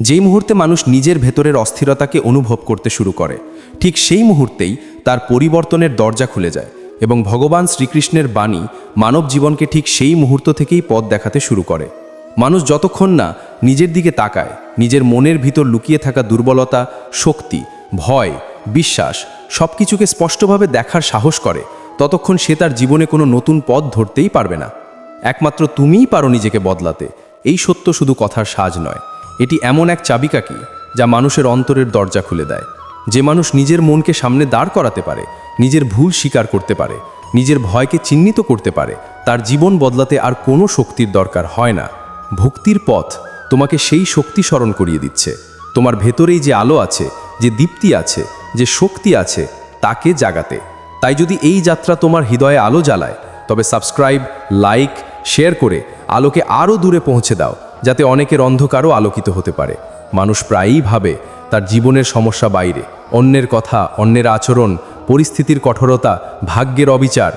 যেই মুহূর্তে মানুষ নিজের ভেতরের অস্থিরতাকে অনুভব করতে শুরু করে, ঠিক সেই মুহূর্তেই তার পরিবর্তনের দরজা খুলে যায় এবং ভগবান শ্রীকৃষ্ণের বাণী মানব জীবনকে ঠিক সেই মুহূর্ত থেকেই পথ দেখাতে শুরু করে। মানুষ যতক্ষণ না নিজের দিকে তাকায়, নিজের মনের ভিতর লুকিয়ে থাকা দুর্বলতা, শক্তি, ভয়, বিশ্বাস সব কিছুকে স্পষ্টভাবে দেখার সাহস করে, ততক্ষণ সে তার জীবনে কোনো নতুন পথ ধরতেই পারবে না। একমাত্র তুমিই পারো নিজেকে বদলাতে, এই সত্য শুধু কথার সাজ নয়। এটি এমন এক চাবিকাঠি যা মানুষের অন্তরের দরজা খুলে দেয়। যে মানুষ নিজের মনকে সামনে দাঁড় করাতে পারে, নিজের ভুল স্বীকার করতে পারে, নিজের ভয়কে চিহ্নিত করতে পারে, তার জীবন বদলাতে আর কোনো শক্তির দরকার হয় না। ভক্তির পথ তোমাকে সেই শক্তি স্মরণ করিয়ে দিচ্ছে। তোমার ভেতরেই যে আলো আছে, যে দীপ্তি আছে, যে শক্তি আছে, তাকে জাগাতে। তাই যদি এই যাত্রা তোমার হৃদয়ে আলো জ্বালায়, তবে সাবস্ক্রাইব, লাইক, শেয়ার করে আলোকে আরও দূরে পৌঁছে দাও। যাতে অনেকের অন্ধকারও আলোকিত হতে পারে। মানুষ প্রায়ই ভাবে, তার জীবনের সমস্যা বাইরে। অন্যের কথা, অন্যের আচরণ, পরিস্থিতির কঠোরতা, ভাগ্যের অবিচার।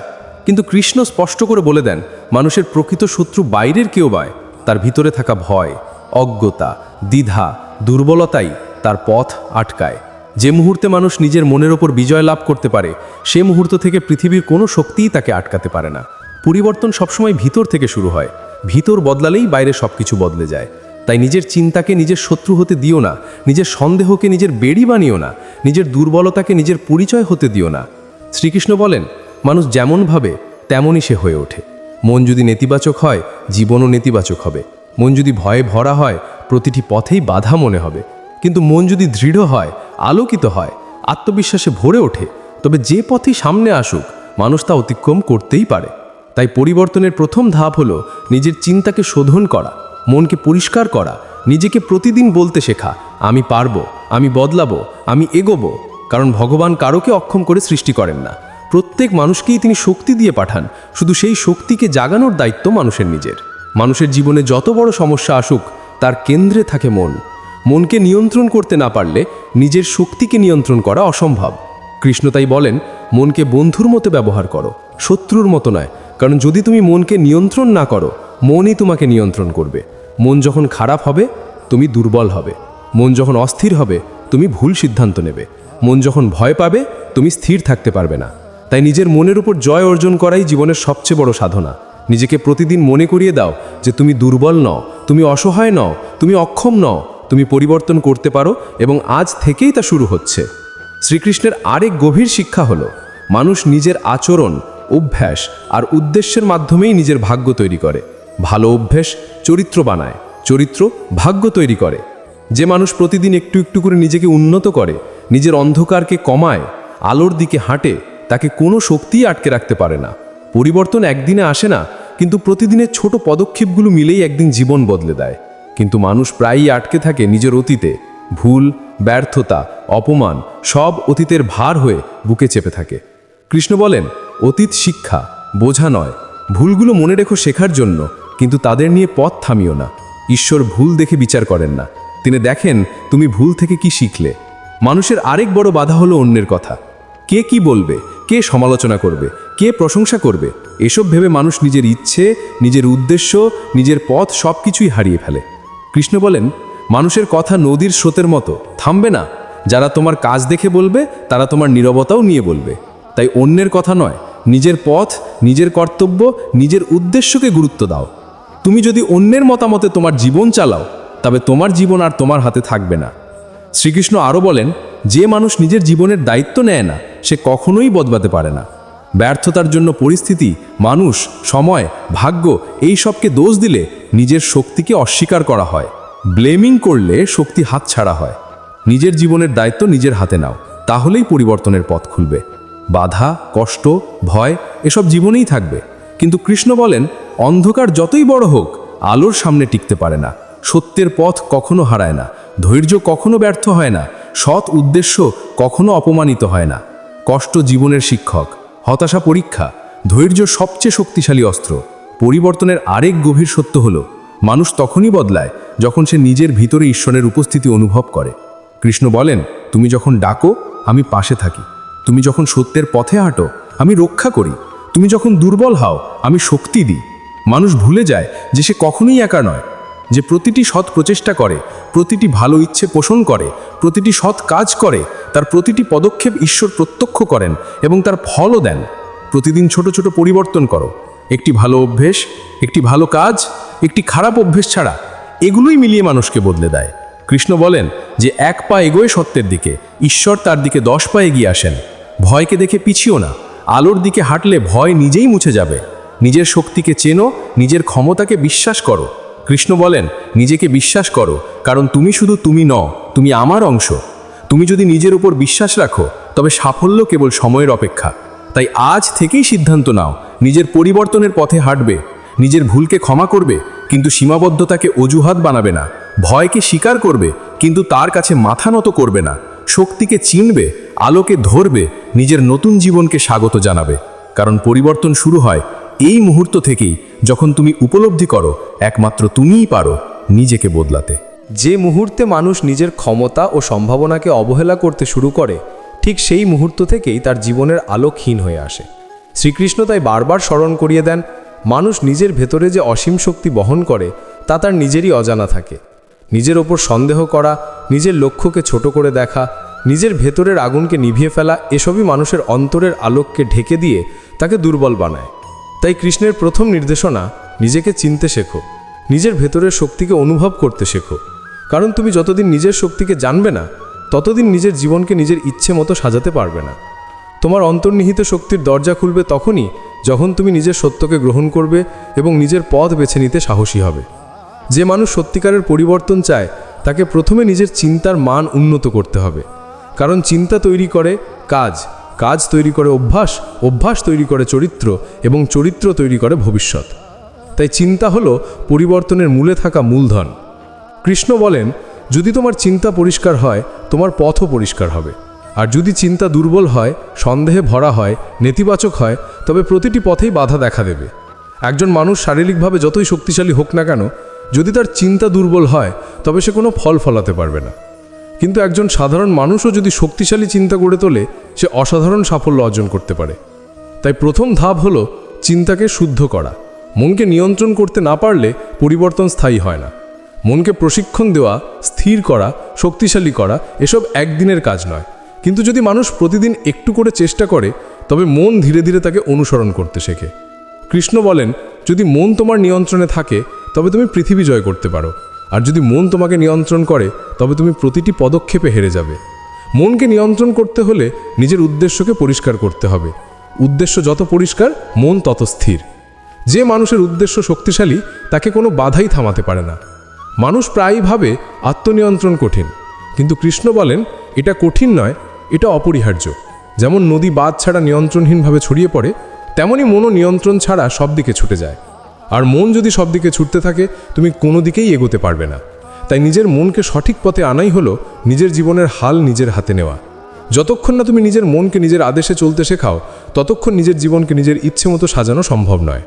কিন্তু কৃষ্ণ স্পষ্ট করে বলে দেন, মানুষের প্রকৃত শত্রু বাইরের কেউ বায়। তার ভিতরে থাকা ভয়, অজ্ঞতা, দ্বিধা, দুর্বলতাই তার পথ আটকায়। যে মুহূর্তে মানুষ নিজের মনের ওপর বিজয় লাভ করতে পারে, সে মুহূর্ত থেকে পৃথিবীর কোনো শক্তিই তাকে আটকাতে পারে না। পরিবর্তন সবসময় ভিতর থেকে শুরু হয়। ভিতর বদলালেই বাইরে সব কিছু বদলে যায়। তাই নিজের চিন্তাকে নিজের শত্রু হতে দিও না, নিজের সন্দেহকে নিজের বেড়ি বানিও না, নিজের দুর্বলতাকে নিজের পরিচয় হতে দিও না। শ্রীকৃষ্ণ বলেন, মানুষ যেমন ভাবে, তেমনই সে হয়ে ওঠে। মন যদি নেতিবাচক হয়, জীবনও নেতিবাচক হবে। মন যদি ভয়ে ভরা হয়, প্রতিটি পথেই বাধা মনে হবে। কিন্তু মন যদি দৃঢ় হয়, আলোকিত হয়, আত্মবিশ্বাসে ভরে ওঠে, তবে যে পথই সামনে আসুক, মানুষ তা অতিক্রম করতেই পারে। তাই পরিবর্তনের প্রথম ধাপ হলো নিজের চিন্তাকে শোধন করা, মনকে পরিষ্কার করা, নিজেকে প্রতিদিন বলতে শেখা, আমি পারব, আমি বদলাবো, আমি এগোবো, কারণ ভগবান কারোকে অক্ষম করে সৃষ্টি করেন না। প্রত্যেক মানুষকেই তিনি শক্তি দিয়ে পাঠান, শুধু সেই শক্তিকে জাগানোর দায়িত্ব মানুষের নিজের। মানুষের জীবনে যত বড় সমস্যা আসুক, তার কেন্দ্রে থাকে মন। মনকে নিয়ন্ত্রণ করতে না পারলে নিজের শক্তিকে নিয়ন্ত্রণ করা অসম্ভব। কৃষ্ণ তাই বলেন, মনকে বন্ধুর মতো ব্যবহার করো, শত্রুর মতো নয় কারণ যদি তুমি মনকে নিয়ন্ত্রণ না করো, মনই তোমাকে নিয়ন্ত্রণ করবে। মন যখন খারাপ হবে, তুমি দুর্বল হবে। মন যখন অস্থির হবে, তুমি ভুল সিদ্ধান্ত নেবে। মন যখন ভয় পাবে, তুমি স্থির থাকতে পারবে না। তাই নিজের মনের উপর জয় অর্জন করাই জীবনের সবচেয়ে বড় সাধনা। নিজেকে প্রতিদিন মনে করিয়ে দাও যে তুমি দুর্বল নও, তুমি অসহায় নও, তুমি অক্ষম নও, তুমি পরিবর্তন করতে পারো এবং আজ থেকেই তা শুরু হচ্ছে। শ্রীকৃষ্ণের আরেক গভীর শিক্ষা হলো, মানুষ নিজের আচরণ অভ্যাস আর উদ্দেশ্যের মাধ্যমেই নিজের ভাগ্য তৈরি করে। ভালো অভ্যাস চরিত্র বানায়। চরিত্র ভাগ্য তৈরি করে। যে মানুষ প্রতিদিন একটু একটু করে নিজেকে উন্নত করে, নিজের অন্ধকারকে কমায়, আলোর দিকে হাঁটে, তাকে কোনো শক্তিই আটকে রাখতে পারে না। পরিবর্তন একদিনে আসে না, কিন্তু প্রতিদিনের ছোট পদক্ষেপগুলো মিলেই একদিন জীবন বদলে দেয়। কিন্তু মানুষ প্রায়ই আটকে থাকে নিজের অতীতে। ভুল, ব্যর্থতা, অপমান সব অতীতের ভার হয়ে বুকে চেপে থাকে। কৃষ্ণ বলেন, অতীত শিক্ষা, বোঝা নয়। ভুলগুলো মনে রেখো শেখার জন্য, কিন্তু তাদের নিয়ে পথ থামিও না। ঈশ্বর ভুল দেখে বিচার করেন না। তিনি দেখেন, তুমি ভুল থেকে কি শিখলে। মানুষের আরেক বড় বাধা হলো অন্যের কথা। কে কি বলবে? কে সমালোচনা করবে? কে প্রশংসা করবে? এসব ভেবে মানুষ নিজের ইচ্ছে, নিজের উদ্দেশ্য, নিজের পথ সব কিছুই হারিয়ে ফেলে। কৃষ্ণ বলেন, মানুষের কথা নদীর স্রোতের মতো, থামবে না। যারা তোমার কাজ দেখে বলবে, তারা তোমার নীরবতাও নিয়ে বলবে। তাই অন্যের কথা নয়, নিজের পথ, নিজের কর্তব্য, নিজের উদ্দেশ্যকে গুরুত্ব দাও। তুমি যদি অন্যের মতামতে তোমার জীবন চালাও, তবে তোমার জীবন আর তোমার হাতে থাকবে না। শ্রীকৃষ্ণ আরও বলেন, যে মানুষ নিজের জীবনের দায়িত্ব নেয় না, সে কখনোই বদলাতে পারে না। ব্যর্থতার জন্য পরিস্থিতি, মানুষ, সময়, ভাগ্য, এই সবকে দোষ দিলে নিজের শক্তিকে অস্বীকার করা হয়। ব্লেমিং করলে শক্তি হাত ছাড়া হয়। নিজের জীবনের দায়িত্ব নিজের হাতে নাও, তাহলেই পরিবর্তনের পথ খুলবে। বাধা, কষ্ট, ভয় এসব জীবনেই থাকবে। কিন্তু কৃষ্ণ বলেন, অন্ধকার যতই বড় হোক, আলোর সামনে টিকতে পারে না। সত্যের পথ কখনো হারায় না। ধৈর্য কখনো ব্যর্থ হয় না। সৎ উদ্দেশ্য কখনো অপমানিত হয় না। কষ্ট জীবনের শিক্ষক। হতাশা পরীক্ষা। ধৈর্য সবচেয়ে শক্তিশালী অস্ত্র। পরিবর্তনের আরেক গভীর সত্য হল, মানুষ তখনই বদলায় যখন সে নিজের ভিতরে ঈশ্বরের উপস্থিতি অনুভব করে। কৃষ্ণ বলেন, তুমি যখন ডাকো, আমি পাশে থাকি। তুমি যখন সত্যের পথে হাঁটো, আমি রক্ষা করি। তুমি যখন দুর্বল হও, আমি শক্তি দিই। মানুষ ভুলে যায় যে সে কখনোই একা নয়, যে প্রতিটি সৎ প্রচেষ্টা করে, প্রতিটি ভালো ইচ্ছে পোষণ করে, প্রতিটি সৎ কাজ করে, তার প্রতিটি পদক্ষেপ ঈশ্বর প্রত্যক্ষ করেন এবং তার ফলও দেন। প্রতিদিন ছোট ছোট পরিবর্তন করো। একটি ভালো অভ্যেস, একটি ভালো কাজ, একটি খারাপ অভ্যেস ছাড়া, এগুলোই মিলিয়ে মানুষকে বদলে দেয়। কৃষ্ণ বলেন যে, এক পা এগোয় সত্যের দিকে, ঈশ্বর তার দিকে দশ পা এগিয়ে আসেন। ভয়কে দেখে পিছিও না। আলোর দিকে হাঁটলে ভয় নিজেই মুছে যাবে। নিজের শক্তিকে চেনো, নিজের ক্ষমতাকে বিশ্বাস করো। কৃষ্ণ বলেন, নিজেকে বিশ্বাস করো, কারণ তুমি শুধু তুমি নও, তুমি আমার অংশ। তুমি যদি নিজের উপর বিশ্বাস রাখো, তবে সাফল্য কেবল সময়ের অপেক্ষা। তাই আজ থেকেই সিদ্ধান্ত নাও, নিজের পরিবর্তনের পথে হাঁটবে। নিজের ভুলকে ক্ষমা করবে, কিন্তু সীমাবদ্ধতাকে অজুহাত বানাবে না। ভয়কে স্বীকার করবে, কিন্তু তার কাছে মাথা নত করবে না। শক্তিকে চিনবে, আলোকে ধরবে, নিজের নতুন জীবনকে স্বাগত জানাবে। কারণ পরিবর্তন শুরু হয় এই মুহূর্ত থেকেই যখন তুমি উপলব্ধি করো, একমাত্র তুমিই পারো নিজেকে বদলাতে। যে মুহূর্তে মানুষ নিজের ক্ষমতা ও সম্ভাবনাকে অবহেলা করতে শুরু করে, ঠিক সেই মুহূর্ত থেকেই তার জীবনের আলো ক্ষীণ হয়ে আসে। শ্রীকৃষ্ণ তাই বারবার স্মরণ করিয়ে দেন, মানুষ নিজের ভেতরে যে অসীম শক্তি বহন করে, তা তার নিজেরই অজানা থাকে। নিজের ওপর সন্দেহ করা, নিজের লক্ষ্যকে ছোট করে দেখা, নিজের ভেতরের আগুনকে নিভিয়ে ফেলা, এসবই মানুষের অন্তরের আলোককে ঢেকে দিয়ে তাকে দুর্বল বানায়। তাই কৃষ্ণের প্রথম নির্দেশনা, নিজেকে চিনতে শেখো, নিজের ভেতরের শক্তিকে অনুভব করতে শেখো। কারণ তুমি যতদিন নিজের শক্তিকে জানবে না, ততদিন নিজের জীবনকে নিজের ইচ্ছে মতো সাজাতে পারবে না। তোমার অন্তর্নিহিত শক্তির দরজা খুলবে তখনই, যখন তুমি নিজের সত্যকে গ্রহণ করবে এবং নিজের পথ বেছে নিতে সাহসী হবে। যে মানুষ সত্যিকারের পরিবর্তন চায়, তাকে প্রথমে নিজের চিন্তার মান উন্নত করতে হবে। কারণ চিন্তা তৈরি করে কাজ কাজ তৈরি করে অভ্যাস অভ্যাস তৈরি করে চরিত্র এবং চরিত্র তৈরি করে ভবিষ্যৎ। তাই চিন্তা হলো পরিবর্তনের মূলে থাকা মূলধন। কৃষ্ণ বলেন, যদি তোমার চিন্তা পরিষ্কার হয়, তোমার পথও পরিষ্কার হবে। আর যদি চিন্তা দুর্বল হয়, সন্দেহে ভরা হয়, নেতিবাচক হয়, তবে প্রতিটি পথেই বাধা দেখা দেবে। একজন মানুষ শারীরিকভাবে যতই শক্তিশালী হোক না কেন যদি তার চিন্তা দুর্বল হয়, তবে সে কোনো ফল ফলাতে পারবে না। কিন্তু একজন সাধারণ মানুষও যদি শক্তিশালী চিন্তা গড়ে তোলে, সে অসাধারণ সাফল্য অর্জন করতে পারে। তাই প্রথম ধাপ হলো চিন্তাকে শুদ্ধ করা। মনকে নিয়ন্ত্রণ করতে না পারলে পরিবর্তন স্থায়ী হয় না। মনকে প্রশিক্ষণ দেওয়া, স্থির করা, শক্তিশালী করা, এসব একদিনের কাজ নয়। কিন্তু যদি মানুষ প্রতিদিন একটু করে চেষ্টা করে, তবে মন ধীরে ধীরে তাকে অনুসরণ করতে শেখে। কৃষ্ণ বলেন, যদি মন তোমার নিয়ন্ত্রণে থাকে তবে তুমি পৃথিবী জয় করতে পারো। আর যদি মন তোমাকে নিয়ন্ত্রণ করে, তবে তুমি প্রতিটি পদক্ষেপে হেরে যাবে। মনকে নিয়ন্ত্রণ করতে হলে নিজের উদ্দেশ্যকে পরিষ্কার করতে হবে। উদ্দেশ্য যত পরিষ্কার, মন তত স্থির। যে মানুষের উদ্দেশ্য শক্তিশালী, তাকে কোনো বাধাই থামাতে পারে না। মানুষ প্রায়ই ভাবে, আত্মনিয়ন্ত্রণ কঠিন। কিন্তু কৃষ্ণ বলেন, এটা কঠিন নয়, এটা অপরিহার্য। যেমন নদী বাদ ছাড়া নিয়ন্ত্রণহীনভাবে ছড়িয়ে পড়ে তেমনই মনও নিয়ন্ত্রণ ছাড়া সব দিকে ছুটে যায়। আর মন যদি সব দিকে ছুটতে থাকে, তুমি কোনো দিকেই এগোতে পারবে না। তাই নিজের মনকে সঠিক পথে আনাই হলো নিজের জীবনের হাল নিজের হাতে নেওয়া। যতক্ষণ না তুমি নিজের মনকে নিজের আদেশে চলতে শেখাও, ততক্ষণ নিজের জীবনকে নিজের ইচ্ছে মতো সাজানো সম্ভব নয়।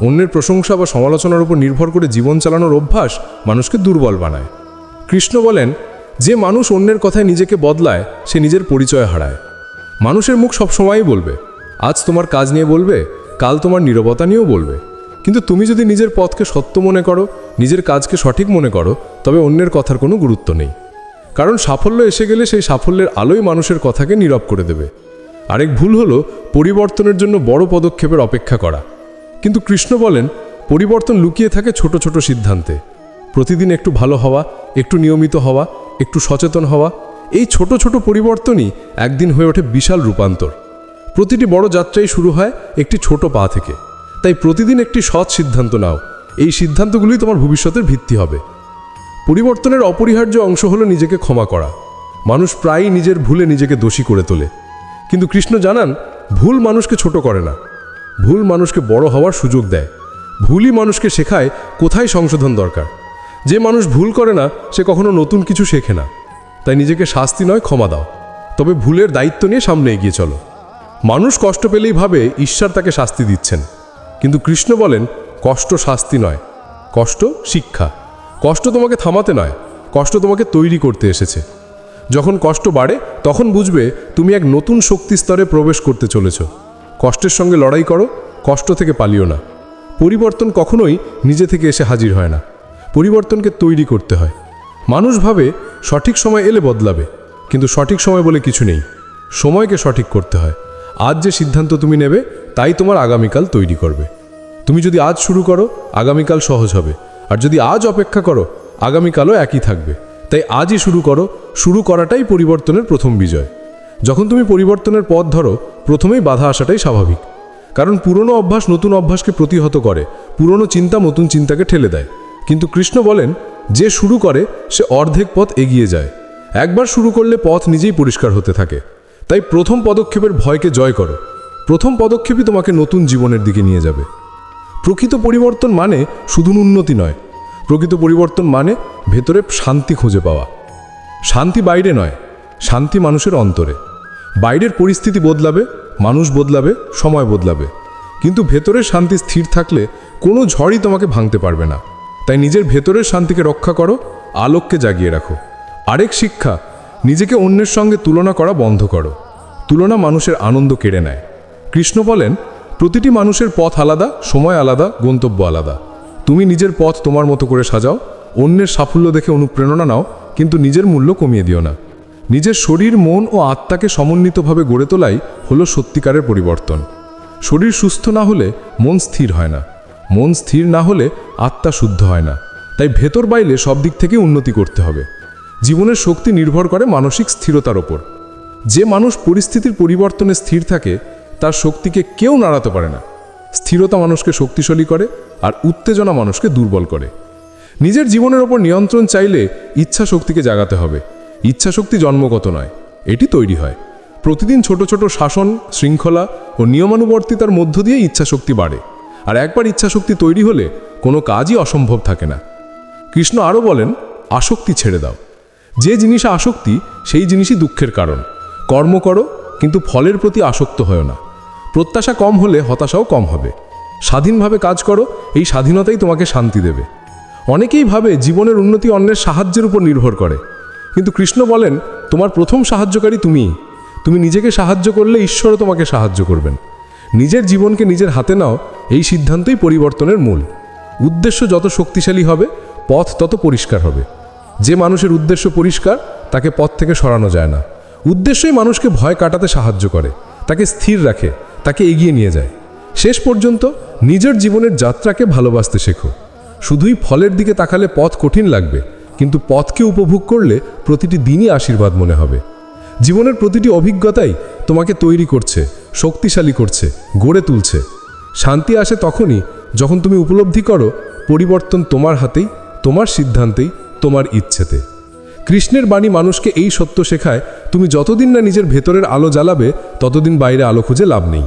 অন্যের প্রশংসা বা সমালোচনার উপর নির্ভর করে জীবন চালানোর অভ্যাস মানুষকে দুর্বল বানায়। কৃষ্ণ বলেন, যে মানুষ অন্যের কথায় নিজেকে বদলায়, সে নিজের পরিচয় হারায়। মানুষের মুখ সবসময়ই বলবে, আজ তোমার কাজ নিয়ে বলবে, কাল তোমার নীরবতা নিয়েও বলবে। কিন্তু তুমি যদি নিজের পথকে সত্য মনে করো, নিজের কাজকে সঠিক মনে করো, তবে অন্যের কথার কোনো গুরুত্ব নেই। কারণ সাফল্য এসে গেলে সেই সাফল্যের আলোই মানুষের কথাকে নীরব করে দেবে। আরেক ভুল হলো পরিবর্তনের জন্য বড় পদক্ষেপের অপেক্ষা করা। কিন্তু কৃষ্ণ বলেন, পরিবর্তন লুকিয়ে থাকে ছোট ছোট সিদ্ধান্তে। প্রতিদিন একটু ভালো হওয়া, একটু নিয়মিত হওয়া, একটু সচেতন হওয়া, এই ছোট ছোট পরিবর্তনই একদিন হয়ে ওঠে বিশাল রূপান্তর। প্রতিটি বড় যাত্রাই শুরু হয় একটি ছোট পা থেকে। তাই প্রতিদিন একটি সৎ সিদ্ধান্ত নাও। এই সিদ্ধান্তগুলি তোমার ভবিষ্যতের ভিত্তি হবে। পরিবর্তনের অপরিহার্য অংশ হলো নিজেকে ক্ষমা করা। মানুষ প্রায়ই নিজের ভুলে নিজেকে দোষী করে তোলে। কিন্তু কৃষ্ণ জানান, ভুল মানুষকে ছোট করে না। ভুল মানুষকে বড় হওয়ার সুযোগ দেয়। ভুলই মানুষকে শেখায় কোথায় সংশোধন দরকার। যে মানুষ ভুল করে না, সে কখনো নতুন কিছু শেখে না। তাই নিজেকে শাস্তি নয়, ক্ষমা দাও। তবে ভুলের দায়িত্ব নিয়ে সামনে এগিয়ে চলো। মানুষ কষ্ট পেলেই ভাবে ঈশ্বর তাকে শাস্তি দিচ্ছেন। কিন্তু কৃষ্ণ বলেন, কষ্ট শাস্তি নয়, কষ্ট শিক্ষা। কষ্ট তোমাকে থামাতে নয়, কষ্ট তোমাকে তৈরি করতে এসেছে। যখন কষ্ট বাড়ে, তখন বুঝবে তুমি এক নতুন শক্তি স্তরে প্রবেশ করতে চলেছ। কষ্টের সঙ্গে লড়াই করো, কষ্ট থেকে পালিও না। পরিবর্তন কখনোই নিজে থেকে এসে হাজির হয় না। পরিবর্তনকে তৈরি করতে হয়। মানুষ ভাবে, সঠিক সময় এলে বদলাবে, কিন্তু সঠিক সময় বলে কিছু নেই। সময়কে সঠিক করতে হয়। আজ যে সিদ্ধান্ত তুমি নেবে, তাই তোমার আগামীকাল তৈরি করবে। তুমি যদি আজ শুরু করো, আগামীকাল সহজ হবে। আর যদি আজ অপেক্ষা করো, আগামীকালও একই থাকবে। তাই আজই শুরু করো, শুরু করাটাই পরিবর্তনের প্রথম বিজয়। যখন তুমি পরিবর্তনের পথ ধরো, প্রথমেই বাধা আসাটাই স্বাভাবিক। কারণ পুরনো অভ্যাস নতুন অভ্যাসকে প্রতিহত করে, পুরনো চিন্তা নতুন চিন্তাকে ঠেলে দেয়। কিন্তু কৃষ্ণ বলেন, যে শুরু করে, সে অর্ধেক পথ এগিয়ে যায়। একবার শুরু করলে পথ নিজেই পরিষ্কার হতে থাকে। তাই প্রথম পদক্ষেপের ভয়কে জয় করো। প্রথম পদক্ষেপই তোমাকে নতুন জীবনের দিকে নিয়ে যাবে। প্রকৃত পরিবর্তন মানে শুধু উন্নতি নয়। প্রকৃত পরিবর্তন মানে ভেতরে শান্তি খুঁজে পাওয়া। শান্তি বাইরে নয়, শান্তি মানুষের অন্তরে। বাইরের পরিস্থিতি বদলাবে, মানুষ বদলাবে, সময় বদলাবে। কিন্তু ভেতরের শান্তি স্থির থাকলে কোনো ঝড়ই তোমাকে ভাঙতে পারবে না। তাই নিজের ভেতরের শান্তিকে রক্ষা করো, আলোককে জাগিয়ে রাখো। আরেক শিক্ষা নিজেকে অন্যের সঙ্গে তুলনা করা বন্ধ করো। তুলনা মানুষের আনন্দ কেড়ে নেয়। কৃষ্ণ বলেন, প্রতিটি মানুষের পথ আলাদা, সময় আলাদা, গন্তব্য আলাদা। তুমি নিজের পথ তোমার মতো করে সাজাও, অন্যের সাফল্য দেখে অনুপ্রেরণা নাও, কিন্তু নিজের মূল্য কমিয়ে দিও না। নিজের শরীর, মন ও আত্মাকে সমন্বিতভাবে গড়ে তোলাই হলো সত্যিকারের পরিবর্তন। শরীর সুস্থ না হলে মন স্থির হয় না। মন স্থির না হলে আত্মা শুদ্ধ হয় না। তাই ভেতর বাইলে সব দিক থেকে উন্নতি করতে হবে। জীবনের শক্তি নির্ভর করে মানসিক স্থিরতার ওপর। যে মানুষ পরিস্থিতির পরিবর্তনে স্থির থাকে, তার শক্তিকে কেউ নাড়াতে পারে না। স্থিরতা মানুষকে শক্তিশালী করে আর উত্তেজনা মানুষকে দুর্বল করে। নিজের জীবনের ওপর নিয়ন্ত্রণ চাইলে ইচ্ছা শক্তিকে জাগাতে হবে। ইচ্ছা শক্তি জন্মগত নয়, এটি তৈরি হয়। প্রতিদিন ছোট ছোট শাসন, শৃঙ্খলা ও নিয়মানুবর্তিতার মধ্য দিয়ে ইচ্ছা শক্তি বাড়ে। আর একবার ইচ্ছা শক্তি তৈরি হলে কোনো কাজই অসম্ভব থাকে না। কৃষ্ণ আরও বলেন, আসক্তি ছেড়ে দাও। যে জিনিসে আসক্তি, সেই জিনিসই দুঃখের কারণ। কর্ম করো, কিন্তু ফলের প্রতি আসক্ত হয় না। প্রত্যাশা কম হলে হতাশাও কম হবে। স্বাধীনভাবে কাজ করো, এই স্বাধীনতাই তোমাকে শান্তি দেবে। অনেকেই ভাবে জীবনের উন্নতি অন্যের সাহায্যের উপর নির্ভর করে। কিন্তু কৃষ্ণ বলেন, তোমার প্রথম সাহায্যকারী তুমিই। তুমি নিজেকে সাহায্য করলে ঈশ্বরও তোমাকে সাহায্য করবেন। নিজের জীবনকে নিজের হাতে নাও, এই সিদ্ধান্তই পরিবর্তনের মূল। উদ্দেশ্য যত শক্তিশালী হবে, পথ তত পরিষ্কার হবে। যে মানুষের উদ্দেশ্য পরিষ্কার, তাকে পথ থেকে সরানো যায় না। উদ্দেশ্যই মানুষকে ভয় কাটাতে সাহায্য করে, তাকে স্থির রাখে, তাকে এগিয়ে নিয়ে যায়। শেষ পর্যন্ত নিজের জীবনের যাত্রাকে ভালোবাসতে শেখো। শুধুই ফলের দিকে তাকালে পথ কঠিন লাগবে, কিন্তু পথকে উপভোগ করলে প্রতিটি দিনই আশীর্বাদ মনে হবে। জীবনের প্রতিটি অভিজ্ঞতাই তোমাকে তৈরি করছে, শক্তিশালী করছে, গড়ে তুলছে। শান্তি আসে তখনই যখন তুমি উপলব্ধি করো, পরিবর্তন তোমার হাতেই, তোমার সিদ্ধান্তেই তোমার ইচ্ছেতে। কৃষ্ণের বাণী মানুষকে এই সত্য শেখায়, তুমি যতদিন না নিজের ভেতরের আলো জ্বালাবে, ততদিন বাইরে আলো খুঁজে লাভ নেই।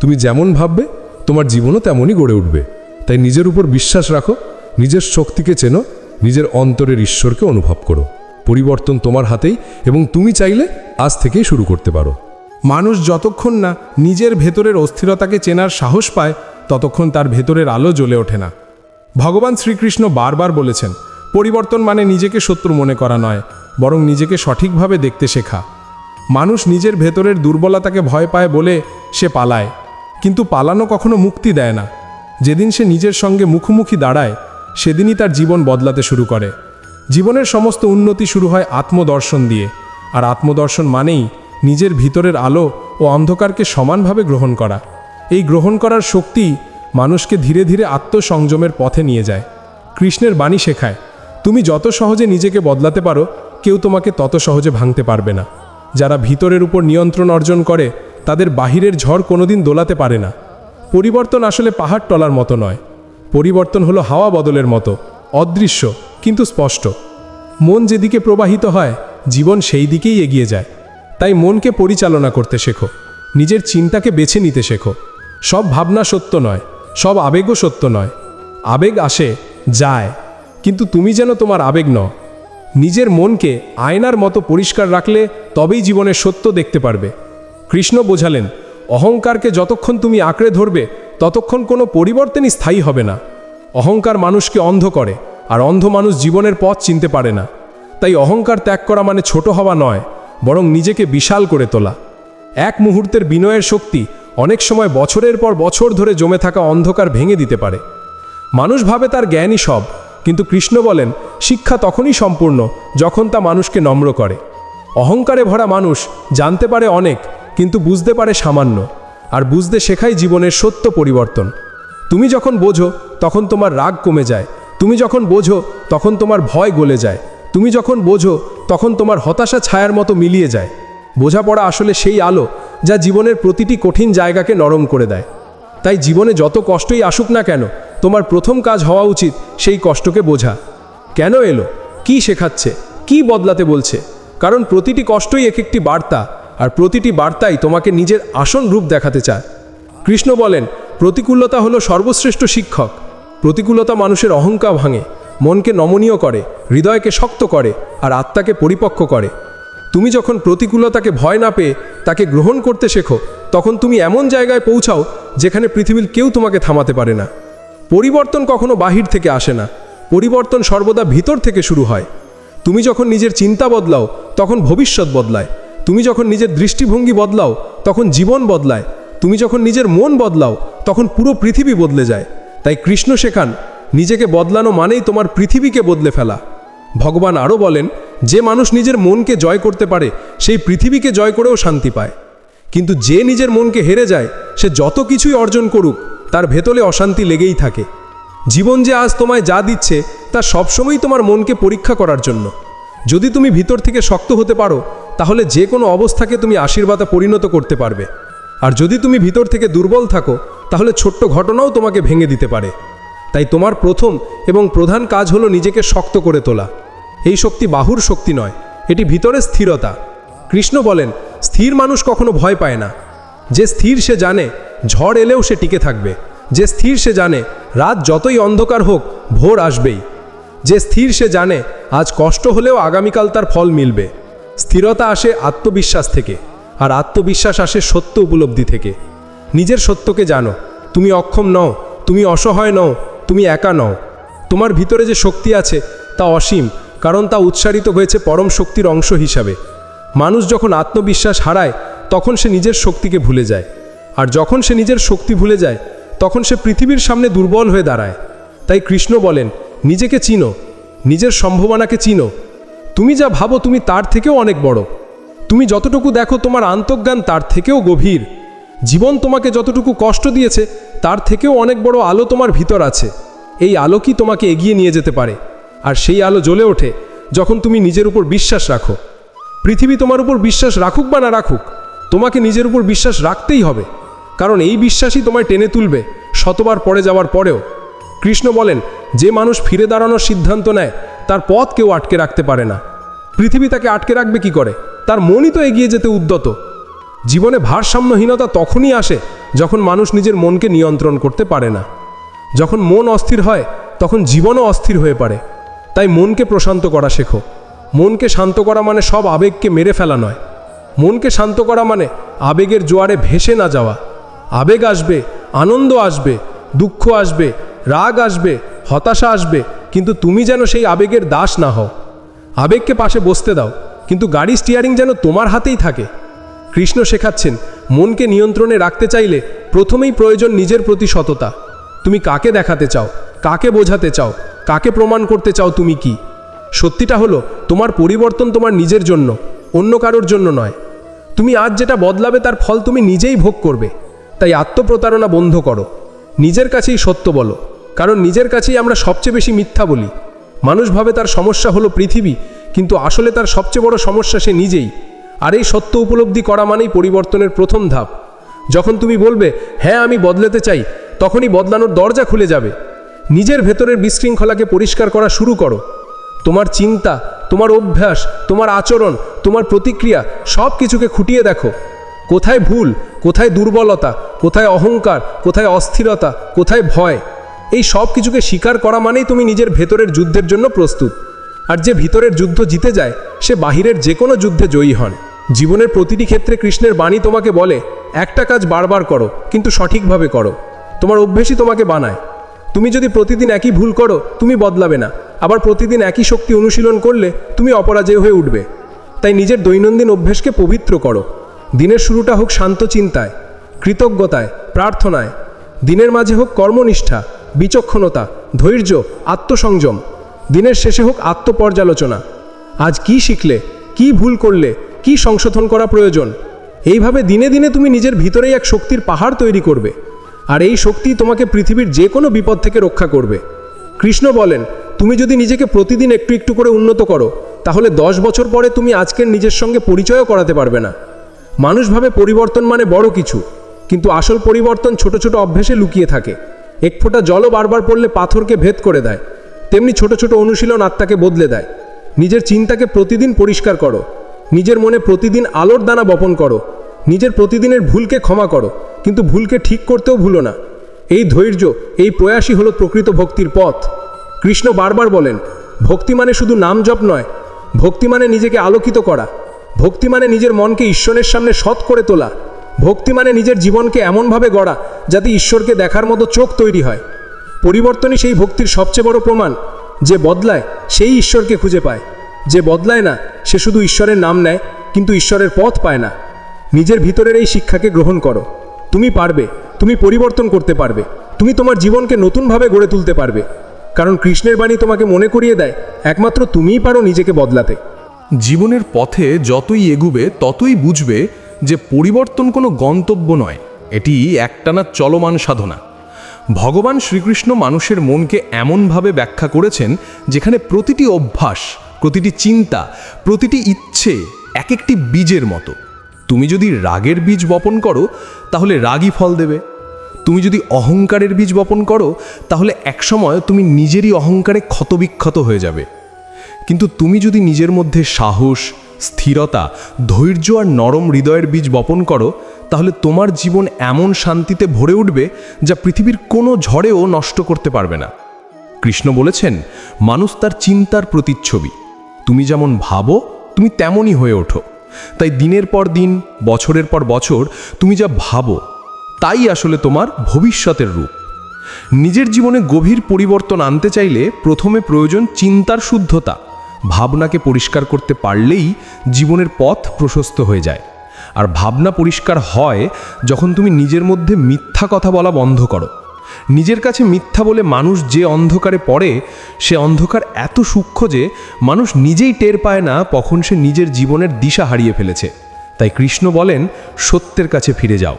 তুমি যেমন ভাববে, তোমার জীবনও তেমনই গড়ে উঠবে। তাই নিজের উপর বিশ্বাস রাখো, নিজের শক্তিকে চেনো, নিজের অন্তরের ঈশ্বরকে অনুভব করো। পরিবর্তন তোমার হাতেই এবং তুমি চাইলে আজ থেকেই শুরু করতে পারো। মানুষ যতক্ষণ না নিজের ভেতরের অস্থিরতাকে চেনার সাহস পায়, ততক্ষণ তার ভেতরের আলো জ্বলে ওঠে না। ভগবান শ্রীকৃষ্ণ বারবার বলেছেন পরিবর্তন মানে নিজেকে শত্রু মনে করা নয়, বরং নিজেকে সঠিকভাবে দেখতে শেখা। মানুষ নিজের ভেতরের দুর্বলতাকে ভয় পায় বলে সে পালায়, কিন্তু পালানো কখনো মুক্তি দেয় না। যেদিন সে নিজের সঙ্গে মুখোমুখি দাঁড়ায়, সেদিনই তার জীবন বদলাতে শুরু করে। জীবনের সমস্ত উন্নতি শুরু হয় আত্মদর্শন দিয়ে, আর আত্মদর্শন মানেই নিজের ভিতরের আলো ও অন্ধকারকে সমানভাবে গ্রহণ করা। এই গ্রহণ করার শক্তি মানুষকে ধীরে ধীরে আত্মসংযমের পথে নিয়ে যায়। কৃষ্ণের বাণী শেখায় তুমি যত সহজে নিজেকে বদলাতে পারো, কেউ তোমাকে তত সহজে ভাঙতে পারবে না। যারা ভিতরের উপর নিয়ন্ত্রণ অর্জন করে, তাদের বাহিরের ঝড় কোনোদিন দোলাতে পারে না। পরিবর্তন আসলে পাহাড় টলার মতো নয়। পরিবর্তন হলো হাওয়া বদলের মতো, অদৃশ্য, কিন্তু স্পষ্ট। মন যেদিকে প্রবাহিত হয়, জীবন সেই দিকেই এগিয়ে যায়। তাই মনকে পরিচালনা করতে শেখো। নিজের চিন্তাকে বেছে নিতে শেখো। সব ভাবনা সত্য নয়, সব আবেগও সত্য নয়। আবেগ আসে, যায়। কিন্তু তুমি যেন তোমার আবেগ ন নিজের মনকে আয়নার মতো পরিষ্কার রাখলে তবেই জীবনের সত্য দেখতে পারবে। কৃষ্ণ বোঝালেন, অহংকারকে যতক্ষণ তুমি আঁকড়ে ধরবে, ততক্ষণ কোনো পরিবর্তনই স্থায়ী হবে না। অহংকার মানুষকে অন্ধ করে, আর অন্ধ মানুষ জীবনের পথ চিনতে পারে না। তাই অহংকার ত্যাগ করা মানে ছোট হওয়া নয়, বরং নিজেকে বিশাল করে তোলা। এক মুহূর্তের বিনয়ের শক্তি অনেক সময় বছরের পর বছর ধরে জমে থাকা অন্ধকার ভেঙে দিতে পারে। মানুষ ভাবে তার জ্ঞানই সব কিন্তু কৃষ্ণ বলেন, শিক্ষা তখনই সম্পূর্ণ যখন তা মানুষকে নম্র করে। অহংকারে ভরা মানুষ জানতে পারে অনেক, কিন্তু বুঝতে পারে সামান্য, আর বুঝতে শেখাই জীবনের সত্য পরিবর্তন। তুমি যখন বোঝো, তখন তোমার রাগ কমে যায়। তুমি যখন বোঝো, তখন তোমার ভয় গলে যায়। তুমি যখন বোঝো, তখন তোমার হতাশা ছায়ার মতো মিলিয়ে যায়। বোঝাপড়া আসলে সেই আলো যা জীবনের প্রতিটি কঠিন জায়গাকে নরম করে দেয়। তাই জীবনে যত কষ্টই আসুক না কেন তোমার প্রথম কাজ হওয়া উচিত সেই কষ্টকে বোঝা। কেন এলো? কি শেখাচ্ছে? কি বদলাতে বলছে? কারণ প্রতিটি কষ্টই এক একটি বার্তা, আর প্রতিটি বার্তাই তোমাকে নিজের আসন রূপ দেখাতে চায়। কৃষ্ণ বলেন, প্রতিকূলতা হলো সর্বশ্রেষ্ঠ শিক্ষক। প্রতিকূলতা মানুষের অহংকার ভাঙে, মনকে নমনীয় করে, হৃদয়কে শক্ত করে, আর আত্মাকে পরিপক্ক করে। তুমি যখন প্রতিকূলতাকে ভয় না পেয়ে তাকে গ্রহণ করতে শেখো, তখন তুমি এমন জায়গায় পৌঁছাও যেখানে পৃথিবীর কেউ তোমাকে থামাতে পারে না। পরিবর্তন কখনো বাহির থেকে আসে না। পরিবর্তন সর্বদা ভিতর থেকে শুরু হয়। তুমি যখন নিজের চিন্তা বদলাও, তখন ভবিষ্যৎ বদলায়। তুমি যখন নিজের দৃষ্টিভঙ্গি বদলাও, তখন জীবন বদলায়। তুমি যখন নিজের মন বদলাও, তখন পুরো পৃথিবী বদলে যায়। তাই কৃষ্ণ শেখান, নিজেকে বদলানো মানেই তোমার পৃথিবীকে বদলে ফেলা। ভগবান আরও বলেন, যে মানুষ নিজের মনকে জয় করতে পারে, সেই পৃথিবীকে জয় করেও শান্তি পায়। কিন্তু যে নিজের মনকে হেরে যায়, সে যত কিছুই অর্জন করুক তার ভেতরে অশান্তি লেগেই থাকে। জীবন যে আজ তোমায় যা দিচ্ছে, তা সবসময়ই তোমার মনকে পরীক্ষা করার জন্য। যদি তুমি ভিতর থেকে শক্ত হতে পারো, তাহলে যে কোনো অবস্থাকে তুমি আশীর্বাদে পরিণত করতে পারবে। আর যদি তুমি ভিতর থেকে দুর্বল থাকো, তাহলে ছোট্ট ঘটনাও তোমাকে ভেঙে দিতে পারে। তাই তোমার প্রথম এবং প্রধান কাজ হলো নিজেকে শক্ত করে তোলা। এই শক্তি বাহুর শক্তি নয়, এটি ভিতরে স্থিরতা। কৃষ্ণ বলেন, স্থির মানুষ কখনো ভয় পায় না। যে স্থির সে জানে, ঝড় এলেও সে টিকে থাকবে। যে স্থির সে জানে, রাত যতই অন্ধকার হোক, ভোর আসবেই। যে স্থির সে জানে, আজ কষ্ট হলেও আগামীকাল তার ফল মিলবে। স্থিরতা আসে আত্মবিশ্বাস থেকে, আর আত্মবিশ্বাস আসে সত্য উপলব্ধি থেকে। নিজের সত্যকে জানো, তুমি অক্ষম নও, তুমি অসহায় নও, তুমি একা নও। তোমার ভিতরে যে শক্তি আছে, তা অসীম, কারণ তা উৎসারিত হয়েছে পরম শক্তির অংশ হিসাবে। মানুষ যখন আত্মবিশ্বাস হারায় তখন সে নিজের শক্তিকে ভুলে যায়। আর যখন সে নিজের শক্তি ভুলে যায়, তখন সে পৃথিবীর সামনে দুর্বল হয়ে দাঁড়ায়। তাই কৃষ্ণ বলেন, নিজেকে চিনো, নিজের সম্ভাবনাকে চিনো। তুমি যা ভাবো তুমি তার থেকেও অনেক বড়। তুমি যতটুকু দেখো তোমার আন্তজ্ঞান তার থেকেও গভীর। জীবন তোমাকে যতটুকু কষ্ট দিয়েছে, তার থেকেও অনেক বড় আলো তোমার ভিতর আছে। এই আলো কি তোমাকে এগিয়ে নিয়ে যেতে পারে। আর সেই আলো জ্বলে ওঠে যখন তুমি নিজের উপর বিশ্বাস রাখো। পৃথিবী তোমার উপর বিশ্বাস রাখুক বা না রাখুক তোমাকে নিজের উপর বিশ্বাস রাখতেই হবে। কারণ এই বিশ্বাসই তোমায় টেনে তুলবে শতবার পরে যাওয়ার পরেও। কৃষ্ণ বলেন, যে মানুষ ফিরে দাঁড়ানোর সিদ্ধান্ত নেয়, তার পথ কেউ আটকে রাখতে পারে না। পৃথিবী তাকে আটকে রাখবে কি করে? তার মনই তো এগিয়ে যেতে উদ্যত। জীবনে ভারসাম্যহীনতা তখনই আসে যখন মানুষ নিজের মনকে নিয়ন্ত্রণ করতে পারে না। যখন মন অস্থির হয়, তখন জীবনও অস্থির হয়ে পড়ে। তাই মনকে প্রশান্ত করা শেখো। মনকে শান্ত করা মানে সব আবেগকে মেরে ফেলা নয়। মনকে শান্ত করা মানে আবেগের জোয়ারে ভেসে না যাওয়া। আবেগ আসবে, আনন্দ আসবে, দুঃখ আসবে, রাগ আসবে, হতাশা আসবে, কিন্তু তুমি যেন সেই আবেগের দাস না হও। আবেগকে পাশে বসতে দাও, কিন্তু গাড়ি স্টিয়ারিং যেন তোমার হাতেই থাকে। কৃষ্ণ শেখাচ্ছেন, মনকে নিয়ন্ত্রণে রাখতে চাইলে প্রথমেই প্রয়োজন নিজের প্রতি সততা। তুমি কাকে দেখাতে চাও, কাকে বোঝাতে চাও, কাকে প্রমাণ করতে চাও তুমি কি? সত্যিটা হলো, তোমার পরিবর্তন তোমার নিজের জন্য, অন্য কারোর জন্য নয়। তুমি আজ যেটা বদলাবে তার ফল তুমি নিজেই ভোগ করবে। তাই আত্মপ্রতারণা বন্ধ করো। নিজের কাছেই সত্য বলো, কারণ নিজের কাছেই আমরা সবচেয়ে বেশি মিথ্যা বলি। মানুষ ভাবে তার সমস্যা হলো পৃথিবী, কিন্তু আসলে তার সবচেয়ে বড় সমস্যা সে নিজেই। আর এই সত্য উপলব্ধি করা মানেই পরিবর্তনের প্রথম ধাপ। যখন তুমি বলবে হ্যাঁ আমি বদলাতে চাই, তখনই বদলানোর দরজা খুলে যাবে। নিজের ভেতরের বিশৃঙ্খলাকে পরিষ্কার করা শুরু করো। তোমার চিন্তা, তোমার অভ্যাস, তোমার আচরণ তোমার প্রতিক্রিয়া সব কিছুকে খুঁটিয়ে দেখো। কোথায় ভুল, কোথায় দুর্বলতা, কোথায় অহংকার, কোথায় অস্থিরতা, কোথায় ভয়? এই সব কিছুকে স্বীকার করা মানেই তুমি নিজের ভেতরের যুদ্ধের জন্য প্রস্তুত। আর যে ভিতরের যুদ্ধ জিতে যায়, সে বাহিরের যে কোনো যুদ্ধে জয়ী হন। জীবনের প্রতিটি ক্ষেত্রে কৃষ্ণের বাণী তোমাকে বলে, একটা কাজ বারবার করো, কিন্তু সঠিকভাবে করো। তোমার অভ্যেসই তোমাকে বানায়। তুমি যদি প্রতিদিন একই ভুল করো, তুমি বদলাবে না। আবার প্রতিদিন একই শক্তি অনুশীলন করলে, তুমি অপরাজয় হয়ে উঠবে। তাই নিজের দৈনন্দিন অভ্যেসকে পবিত্র করো। দিনের শুরুটা হোক শান্ত চিন্তায়, কৃতজ্ঞতায়, প্রার্থনায়। দিনের মাঝে হোক কর্মনিষ্ঠা, বিচক্ষণতা, ধৈর্য, আত্মসংযম। দিনের শেষে হোক আত্মপর্যালোচনা। আজ কি শিখলে, কি ভুল করলে, কি সংশোধন করা প্রয়োজন? এইভাবে দিনে দিনে তুমি নিজের ভিতরেই এক শক্তির পাহাড় তৈরি করবে। আর এই শক্তি তোমাকে পৃথিবীর যে কোনো বিপদ থেকে রক্ষা করবে। কৃষ্ণ বলেন, তুমি যদি নিজেকে প্রতিদিন একটু একটু করে উন্নত করো তাহলে দশ বছর পরে তুমি আজকের নিজের সঙ্গে পরিচয়ও করাতে পারবে না। মানুষভাবে পরিবর্তন মানে বড় কিছু, কিন্তু আসল পরিবর্তন ছোট ছোট অভ্যেসে লুকিয়ে থাকে। এক ফোঁটা জলও বারবার পড়লে পাথরকে ভেদ করে দেয়, তেমনি ছোট ছোট অনুশীলন আত্মাকে বদলে দেয়। নিজের চিন্তাকে প্রতিদিন পরিষ্কার করো, নিজের মনে প্রতিদিন আলোর দানা বপন করো, নিজের প্রতিদিনের ভুলকে ক্ষমা করো, কিন্তু ভুলকে ঠিক করতেও ভুলো না। এই ধৈর্য, এই প্রয়াসই হলো প্রকৃত ভক্তির পথ। কৃষ্ণ বারবার বলেন, ভক্তি মানে শুধু নাম জপ নয় ভক্তি মানে নিজেকে আলোকিত করা। ভক্তি মানে নিজের মনকে ঈশ্বরের সামনে সৎ করে তোলা। ভক্তি মানে নিজের জীবনকে এমনভাবে গড়া, যাতে ঈশ্বরকে দেখার মতো চোখ তৈরি হয়। পরিবর্তনই সেই ভক্তির সবচেয়ে বড় প্রমাণ। যে বদলায়, সেই ঈশ্বরকে খুঁজে পায়। যে বদলায় না, সে শুধু ঈশ্বরের নাম নেয়, কিন্তু ঈশ্বরের পথ পায় না। নিজের ভিতরের এই শিক্ষাকে গ্রহণ করো। তুমি পারবে, তুমি পরিবর্তন করতে পারবে। তুমি তোমার জীবনকে নতুনভাবে গড়ে তুলতে পারবে। কারণ কৃষ্ণের বাণী তোমাকে মনে করিয়ে দেয়, একমাত্র তুমিই পারো নিজেকে বদলাতে। জীবনের পথে যতই এগুবে, ততই বুঝবে যে পরিবর্তন কোনো গন্তব্য নয়, এটি একটানা চলমান সাধনা। ভগবান শ্রীকৃষ্ণ মানুষের মনকে এমনভাবে ব্যাখ্যা করেছেন, যেখানে প্রতিটি অভ্যাস, প্রতিটি চিন্তা, প্রতিটি ইচ্ছে এক একটি বীজের মতো। তুমি যদি রাগের বীজ বপন করো, তাহলে রাগই ফল দেবে। তুমি যদি অহংকারের বীজ বপন করো, তাহলে একসময় তুমি নিজেরই অহংকারে ক্ষতবিক্ষত হয়ে যাবে। কিন্তু তুমি যদি নিজের মধ্যে সাহস, স্থিরতা, ধৈর্য আর নরম হৃদয়ের বীজ বপন করো, তাহলে তোমার জীবন এমন শান্তিতে ভরে উঠবে যা পৃথিবীর কোনো ঝড়েও নষ্ট করতে পারবে না। কৃষ্ণ বলেছেন, মানুষ তার চিন্তার প্রতিচ্ছবি। তুমি যেমন ভাবো, তুমি তেমনই হয়ে ওঠো। তাই দিনের পর দিন, বছরের পর বছর, তুমি যা ভাবো তাই আসলে তোমার ভবিষ্যতের রূপ। নিজের জীবনে গভীর পরিবর্তন আনতে চাইলে প্রথমে প্রয়োজন চিন্তার শুদ্ধতা। ভাবনাকে পরিষ্কার করতে পারলেই জীবনের পথ প্রশস্ত হয়ে যায়। আর ভাবনা পরিষ্কার হয় যখন তুমি নিজের মধ্যে মিথ্যা কথা বলা বন্ধ করো। নিজের কাছে মিথ্যা বলে মানুষ যে অন্ধকারে পড়ে, সে অন্ধকার এত সূক্ষ্ম যে মানুষ নিজেই টের পায় না কখন সে নিজের জীবনের দিশা হারিয়ে ফেলেছে। তাই কৃষ্ণ বলেন, সত্যের কাছে ফিরে যাও।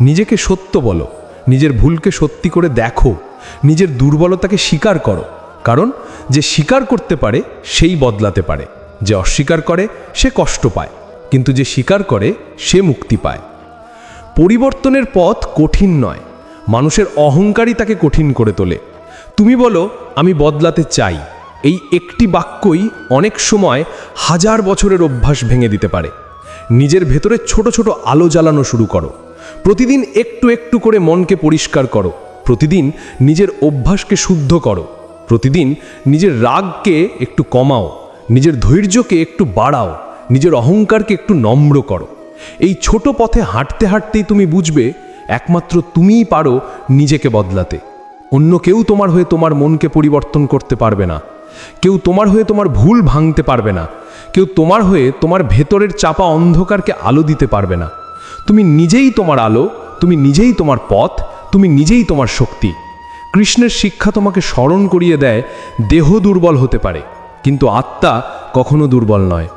নিজেকে সত্য বলো, নিজের ভুলকে সত্যি করে দেখো, নিজের দুর্বলতাকে স্বীকার করো। কারণ, যে স্বীকার করতে পারে, সেই বদলাতে পারে। যে অস্বীকার করে, সে কষ্ট পায়। কিন্তু যে স্বীকার করে, সে মুক্তি পায়। পরিবর্তনের পথ কঠিন নয়। মানুষের অহংকারই তাকে কঠিন করে তোলে। তুমি বলো, আমি বদলাতে চাই। এই একটি বাক্যই অনেক সময় হাজার বছরের অভ্যাস ভেঙে দিতে পারে। নিজের ভেতরে ছোট ছোট আলো জ্বালানো শুরু করো। প্রতিদিন একটু একটু করে মনকে পরিষ্কার করো। প্রতিদিন নিজের অভ্যাসকে শুদ্ধ করো। প্রতিদিন নিজের রাগকে একটু কমাও। নিজের ধৈর্যকে একটু বাড়াও। নিজের অহংকারকে একটু নম্র করো। এই ছোট পথে হাঁটতে হাঁটতেই তুমি বুঝবে, একমাত্র তুমিই পারো নিজেকে বদলাতে। অন্য কেউ তোমার হয়ে তোমার মনকে পরিবর্তন করতে পারবে না। কেউ তোমার হয়ে তোমার ভুল ভাঙতে পারবে না। কেউ তোমার হয়ে তোমার ভেতরের চাপা অন্ধকারকে আলো দিতে পারবে না। তুমি নিজেই তোমার আলো, তুমি নিজেই তোমার পথ, তুমি নিজেই তোমার শক্তি। কৃষ্ণের শিক্ষা তোমাকে স্মরণ করিয়ে দেয়, দেহ দুর্বল হতে পারে, কিন্তু আত্মা কখনো দুর্বল নয়।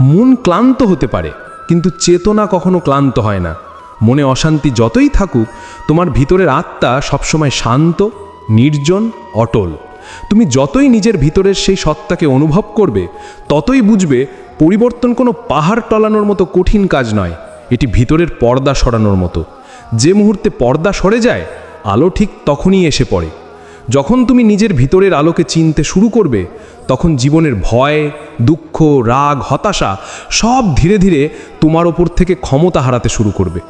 মন ক্লান্ত হতে পারে, কিন্তু চেতনা কখনো ক্লান্ত হয় না। মনে অশান্তি যতই থাকুক, তোমার ভিতরের আত্মা সবসময় শান্ত, নির্জন, অটল। তুমি যতই নিজের ভিতরের সেই সত্তাকে অনুভব করবে, ততই বুঝবে পরিবর্তন কোনো পাহাড় টলানোর মতো কঠিন কাজ নয়। এটি ভিতরের পর্দা সরানোর মতো। যে মুহূর্তে পর্দা সরে যায়, আলো ঠিক তখনই এসে পড়ে। যখন তুমি নিজের ভিতরের আলোকে চিনতে শুরু করবে, তখন জীবনের ভয়, দুঃখ, রাগ, হতাশা সব ধীরে ধীরে তোমার ওপর থেকে ক্ষমতা হারাতে শুরু করবে।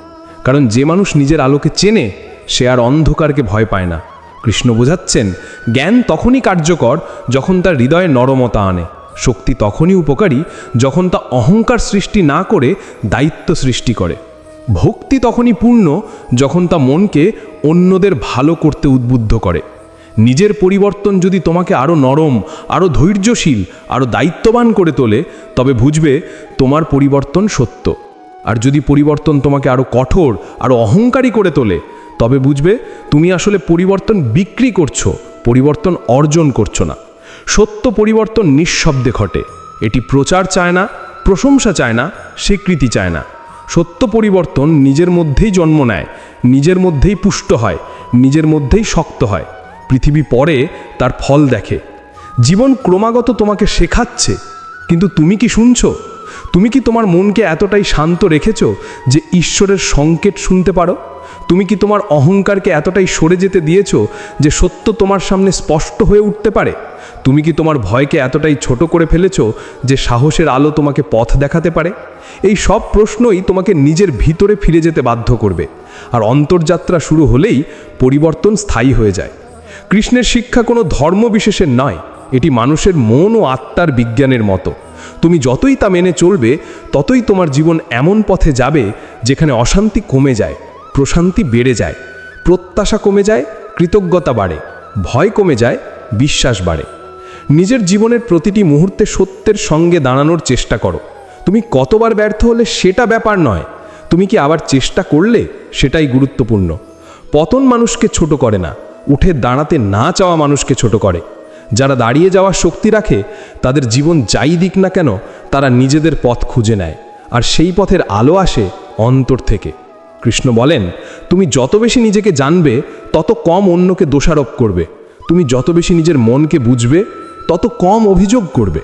কারণ যে মানুষ নিজের আলোকে চেনে, সে আর অন্ধকারকে ভয় পায় না। কৃষ্ণ বোঝাচ্ছেন, জ্ঞান তখনই কার্যকর যখন তার হৃদয়ে নরমতা আনে। শক্তি তখনই উপকারী যখন তা অহংকার সৃষ্টি না করে দায়িত্ব সৃষ্টি করে। ভক্তি তখনই পূর্ণ যখন তা মনকে অন্যদের ভালো করতে উদ্বুদ্ধ করে। নিজের পরিবর্তন যদি তোমাকে আরও নরম আরও ধৈর্যশীল আরও দায়িত্ববান করে তোলে, তবে বুঝবে তোমার পরিবর্তন সত্য। আর যদি পরিবর্তন তোমাকে আরও কঠোর আরও অহংকারী করে তোলে, তবে বুঝবে তুমি আসলে পরিবর্তন বিক্রি করছ, পরিবর্তন অর্জন করছ না। সত্য পরিবর্তন নিঃশব্দে ঘটে। এটি প্রচার চায় না, প্রশংসা চায় না, স্বীকৃতি চায় না। সত্য পরিবর্তন নিজের মধ্যেই জন্ম নেয়, নিজের মধ্যেই পুষ্ট হয়, নিজের মধ্যেই শক্ত হয়। পৃথিবী পরে তার ফল দেখে। জীবন ক্রমাগত তোমাকে শেখাচ্ছে, কিন্তু তুমি কি শুনছো? তুমি কি তোমার মনকে এতটাই শান্ত রেখেছ যে ঈশ্বরের সংকেত শুনতে পারো? তুমি কি তোমার অহংকারকে এতটাই সরে যেতে দিয়েছ যে সত্য তোমার সামনে স্পষ্ট হয়ে উঠতে পারে? তুমি কি তোমার ভয়কে এতটাই ছোট করে ফেলেছো যে সাহসের আলো তোমাকে পথ দেখাতে পারে? এই সব প্রশ্নই তোমাকে নিজের ভিতরে ফিরে যেতে বাধ্য করবে। আর অন্তর্যাত্রা শুরু হলেই পরিবর্তন স্থায়ী হয়ে যায়। কৃষ্ণের শিক্ষা কোনো ধর্ম বিশেষের নয়, এটি মানুষের মন ও আত্মার বিজ্ঞানের মতো। তুমি যতই তা মেনে চলবে, ততই তোমার জীবন এমন পথে যাবে যেখানে অশান্তি কমে যায়, প্রশান্তি বেড়ে যায়, প্রত্যাশা কমে যায়, কৃতজ্ঞতা বাড়ে, ভয় কমে যায়, বিশ্বাস বাড়ে। নিজের জীবনের প্রতিটি মুহূর্তে সত্যের সঙ্গে দাঁড়ানোর চেষ্টা করো। তুমি কতবার ব্যর্থ হলে সেটা ব্যাপার নয়। তুমি কি আবার চেষ্টা করলে? সেটাই গুরুত্বপূর্ণ। পতন মানুষকে ছোট করে না, উঠে দাঁড়াতে না চাওয়া মানুষকে ছোট করে। যারা দাঁড়িয়ে যাওয়ার শক্তি রাখে, তাদের জীবন যাই দিক না কেন, তারা নিজেদের পথ খুঁজে নেয়। আর সেই পথের আলো আসে অন্তর থেকে। কৃষ্ণ বলেন, তুমি যত বেশি নিজেকে জানবে, তত কম অন্যকে দোষারোপ করবে। তুমি যত বেশি নিজের মনকে বুঝবে তত কম অভিযোগ করবে।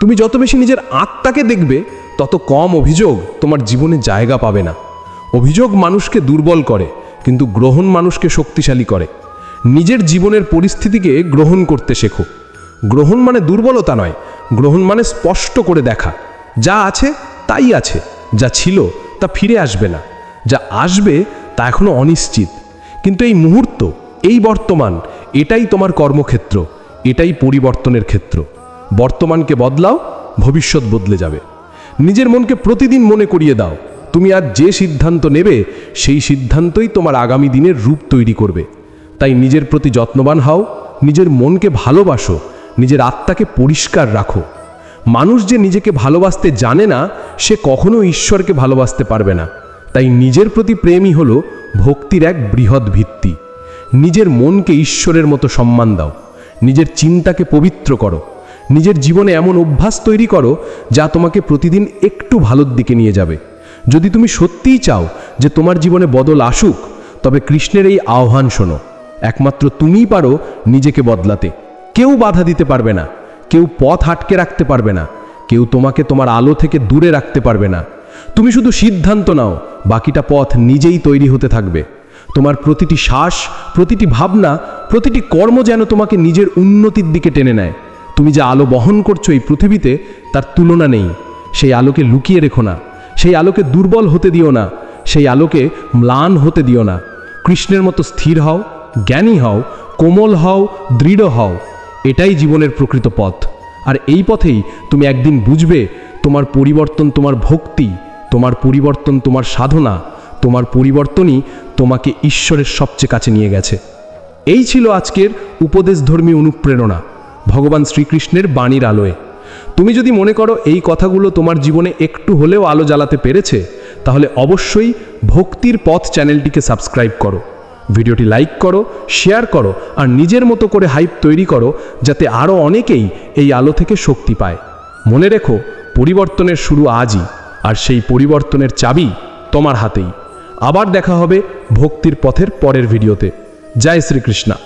তুমি যত বেশি নিজের আত্মাকে দেখবে, তত কম অভিযোগ তোমার জীবনে জায়গা পাবে না। অভিযোগ মানুষকে দুর্বল করে, কিন্তু গ্রহণ মানুষকে শক্তিশালী করে। নিজের জীবনের পরিস্থিতিকে গ্রহণ করতে শেখো। গ্রহণ মানে দুর্বলতা নয়, গ্রহণ মানে স্পষ্ট করে দেখা। যা আছে, তাই আছে। যা ছিল, তা ফিরে আসবে না। যা আসবে, তা এখনও অনিশ্চিত। কিন্তু এই মুহূর্ত, এই বর্তমান, এটাই তোমার কর্মক্ষেত্র। এটাই পরিবর্তনের ক্ষেত্র। বর্তমানকে বদলাও, ভবিষ্যৎ বদলে যাবে। নিজের মনকে প্রতিদিন মনে করিয়ে দাও, তুমি আর যে সিদ্ধান্ত নেবে, সেই সিদ্ধান্তই তোমার আগামী দিনের রূপ তৈরি করবে। তাই নিজের প্রতি যত্নবান হও, নিজের মনকে ভালোবাসো, নিজের আত্মাকে পরিষ্কার রাখো। মানুষ যে নিজেকে ভালোবাসতে জানে না, সে কখনো ঈশ্বরকে ভালোবাসতে পারবে না। তাই নিজের প্রতি প্রেমই হলো ভক্তির এক বৃহৎ ভিত্তি। নিজের মনকে ঈশ্বরের মতো সম্মান দাও। নিজের চিন্তাকে পবিত্র করো। নিজের জীবনে এমন অভ্যাস তৈরি করো, যা তোমাকে প্রতিদিন একটু ভালোর দিকে নিয়ে যাবে। যদি তুমি সত্যিই চাও যে তোমার জীবনে বদল আসুক, তবে কৃষ্ণের এই আহ্বান শোনো। একমাত্র তুমিই পারো নিজেকে বদলাতে। কেউ বাধা দিতে পারবে না, কেউ পথ আটকে রাখতে পারবে না, কেউ তোমাকে তোমার আলো থেকে দূরে রাখতে পারবে না। তুমি শুধু সিদ্ধান্ত নাও, বাকিটা পথ নিজেই তৈরি হতে থাকবে। তোমার প্রতিটি শ্বাস, প্রতিটি ভাবনা, প্রতিটি কর্ম যেন তোমাকে নিজের উন্নতির দিকে টেনে নেয়। তুমি যে আলো বহন করছ এই পৃথিবীতে, তার তুলনা নেই। সেই আলোকে লুকিয়ে রেখো না। সেই আলোকে দুর্বল হতে দিও না। সেই আলোকে ম্লান হতে দিও না। কৃষ্ণের মতো স্থির হও, জ্ঞানী হও, কোমল হও, দৃঢ় হও। এটাই জীবনের প্রকৃত পথ। আর এই পথেই তুমি একদিন বুঝবে, তোমার পরিবর্তন তোমার ভক্তি, তোমার পরিবর্তন তোমার সাধনা। তোমার পরিবর্তনই তোমাকে ঈশ্বরের সবচেয়ে কাছে নিয়ে গেছে। এই ছিল আজকের উপদেশধর্মী অনুপ্রেরণা, ভগবান শ্রীকৃষ্ণের বাণীর আলোয়। তুমি যদি মনে করো এই কথাগুলো তোমার জীবনে একটু হলেও আলো জ্বালাতে পেরেছে, তাহলে অবশ্যই ভক্তির পথ চ্যানেলটিকে সাবস্ক্রাইব করো। ভিডিওটি লাইক করো, শেয়ার করো, আর নিজের মতো করে হাইপ তৈরি করো, যাতে আরও অনেকেই এই আলো থেকে শক্তি পায়। মনে রেখো, পরিবর্তনের শুরু আজই, আর সেই পরিবর্তনের চাবি তোমার হাতেই। আবার দেখা হবে ভক্তির পথের পরের ভিডিওতে। জয় শ্রীকৃষ্ণা।